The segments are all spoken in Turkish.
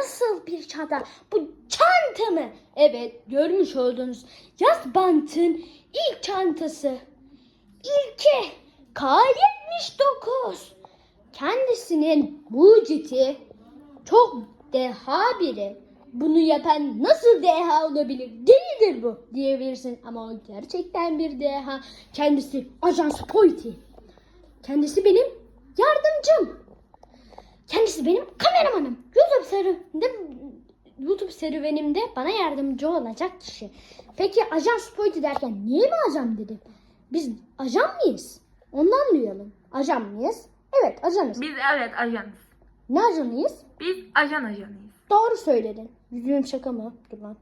nasıl bir çanta? Bu çanta mı? Evet görmüş oldunuz. Yaz bantın ilk çantası. İlki K79. Kendisinin mucidi çok deha biri. Bunu yapan nasıl deha olabilir? Delidir bu diyebilirsin. Ama o gerçekten bir deha. Kendisi Ajan Spoity. Kendisi benim yardımcım. Kendisi benim kameramanım. Serüvenimde YouTube serüvenimde bana yardımcı olacak kişi. Peki ajan Spoity derken niye mi ajan dedim? Biz ajan mıyız? Ondan duyalım. Ajan mıyız? Evet ajanız. Biz evet ajanız. Ne ajanıyız? Biz ajan ajanıyız. Doğru söyledin. Yüzüm şaka mı? Dur lan.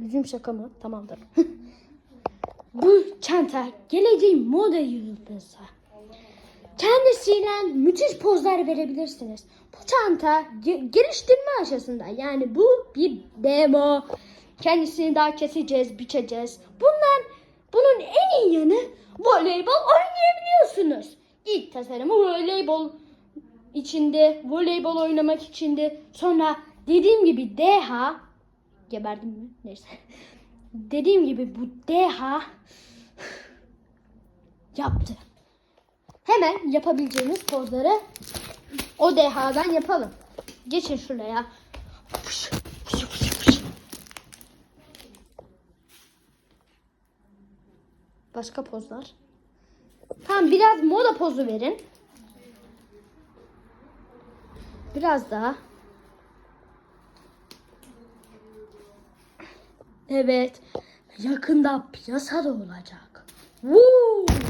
Yüzüm şaka mı? Tamamdır. Bu çanta geleceğin moda yıldızı. Kendisiyle müthiş pozlar verebilirsiniz. Bu çanta ge- geliştirme aşamasında. Yani bu bir demo. Kendisini daha keseceğiz, biçeceğiz. Bundan bunun en iyi yanı voleybol oynayabiliyorsunuz. İlk tasarımı voleybol içinde, voleybol oynamak içinde. Sonra dediğim gibi DH geberdim mi? Neyse. Dediğim gibi bu DH yaptı. Hemen yapabileceğimiz pozları o DH'dan yapalım. Geçin şuraya. Başka pozlar. Tamam biraz moda pozu verin. Biraz daha. Evet. Yakında piyasada olacak. Woo!